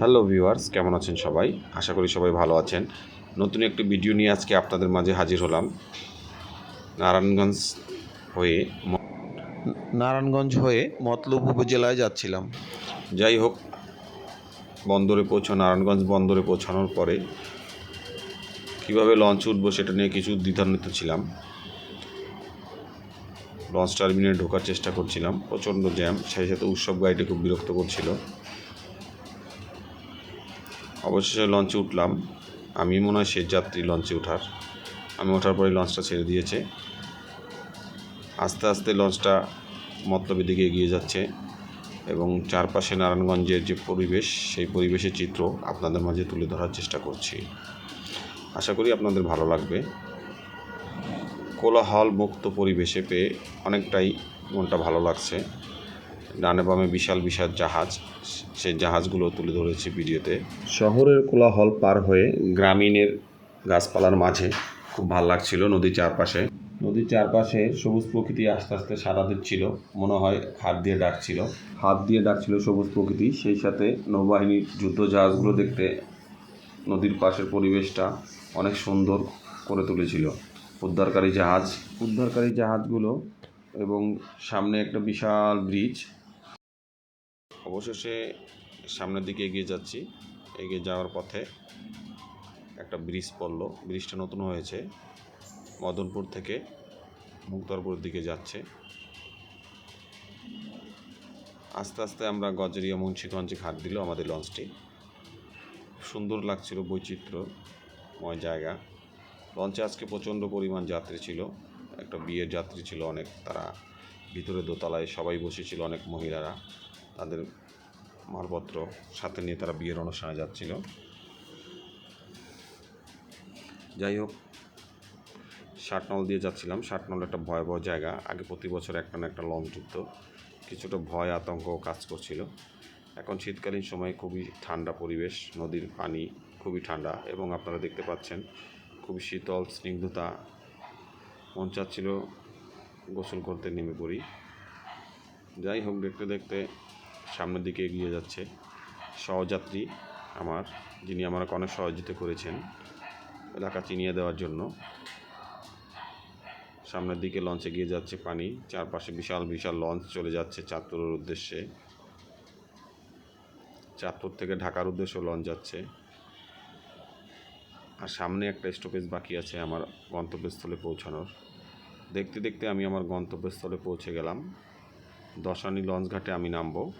Hello viewers কেমন আছেন সবাই? আশা করি সবাই ভালো আছেন। নতুন একটি ভিডিও নিয়ে আজকে আপনাদের মাঝে হাজির হলাম। নারায়ণগঞ্জ হয়ে নারায়ণগঞ্জ হয়ে মতলব উপজেলায় যাচ্ছিলাম। যাই হোক বন্দরে পৌঁছ নারায়ণগঞ্জ বন্দরে পৌঁছানোর পরে কীভাবে লঞ্চ উঠবো সেটা নিয়ে কিছু দ্বিধান্বিত ছিলাম। লঞ্চ টার্মিনালে ঢোকার চেষ্টা করছিলাম। প্রচণ্ড জ্যাম সেই সাথে উৎসব গাড়িটি খুব বিরক্ত করছিল। অবশেষে লঞ্চে উঠলাম। আমি মনে হয় শেষ যাত্রী লঞ্চে ওঠার। আমি ওঠার পরে লঞ্চটা ছেড়ে দিয়েছে। আস্তে আস্তে লঞ্চটা মতলবের দিকে এগিয়ে যাচ্ছে এবং চারপাশে নারায়ণগঞ্জের যে পরিবেশ, সেই পরিবেশের চিত্র আপনাদের মাঝে তুলে ধরার চেষ্টা করছি। আশা করি আপনাদের ভালো লাগবে। কোলাহল মুক্ত পরিবেশে পেয়ে অনেকটাই মনটা ভালো লাগছে। ডানে বামে বিশাল বিশাল জাহাজ সেই জাহাজগুলো তুলে ধরেছে ভিডিওতে। শহরের কোলাহল পার হয়ে গ্রামীণের গাছপালার মাঝে খুব ভালো লাগছিল নদীর চারপাশে। নদীর চারপাশে সবুজ প্রকৃতি আস্তে আস্তে সারা দিচ্ছিল, মনে হয় হাত দিয়ে ডাকছিল। হাত দিয়ে ডাকছিল সবুজ প্রকৃতি, সেই সাথে নৌবাহিনীর যুদ্ধ জাহাজগুলো দেখতে নদীর পাশের পরিবেশটা অনেক সুন্দর করে তুলেছিল। উদ্ধারকারী জাহাজ, উদ্ধারকারী জাহাজগুলো এবং সামনে একটা বিশাল ব্রিজ অবশেষে সামনের দিকে এগিয়ে যাচ্ছি। এগিয়ে যাওয়ার পথে একটা ব্রিজ পড়ল। ব্রিজটা নতুন হয়েছে। মদনপুর থেকে মুক্তারপুরের দিকে যাচ্ছে। আস্তে আস্তে আমরা গজরিয়া, মুন্সিগঞ্জে ঘাট দিল আমাদের লঞ্চটি। সুন্দর লাগছিল বৈচিত্র্যময় জায়গা। লঞ্চে আজকে প্রচণ্ড পরিমাণ যাত্রী ছিল। একটা বিয়ের যাত্রী ছিল অনেক। তারা ভিতরে দোতলায় সবাই বসেছিল অনেক মহিলারা। তাদের মালপত্র সাথে নিয়ে তারা বিয়ের অনুষ্ঠানে যাচ্ছিল। যাই হোক ষাটনল দিয়ে যাচ্ছিলাম। ষাটনল একটা ভয়াবহ জায়গা। আগে প্রতি বছর একটা না একটা লঞ্চ যুদ্ধ কিছুটা ভয়, আতঙ্ক কাজ করছিল। এখন শীতকালীন সময় খুবই ঠান্ডা পরিবেশ, নদীর পানি খুবই ঠান্ডা এবং আপনারা দেখতে পাচ্ছেন খুবই শীতল, স্নিগ্ধতা। মন চাচ্ছিল গোসল করতে নেমে পড়ি। যাই হোক, দেখতে দেখতে সামনের দিকে এগিয়ে যাচ্ছে। সহযাত্রী আমার, যিনি আমাকে অনেক সহযোগিতা করেছেন এলাকা চিনিয়ে দেওয়ার জন্য। সামনের দিকে লঞ্চ এগিয়ে যাচ্ছে পানি। চারপাশে বিশাল বিশাল লঞ্চ চলে যাচ্ছে চাঁদপুরের উদ্দেশ্যে। চাঁদপুর থেকে ঢাকার উদ্দেশ্যে লঞ্চ যাচ্ছে। আর সামনে একটা স্টপেজ বাকি আছে আমার গন্তব্যস্থলে পৌঁছানোর। দেখতে দেখতে আমি আমার গন্তব্যস্থলে পৌঁছে গেলাম। দশানি লঞ্চ ঘাটে আমি নামবো।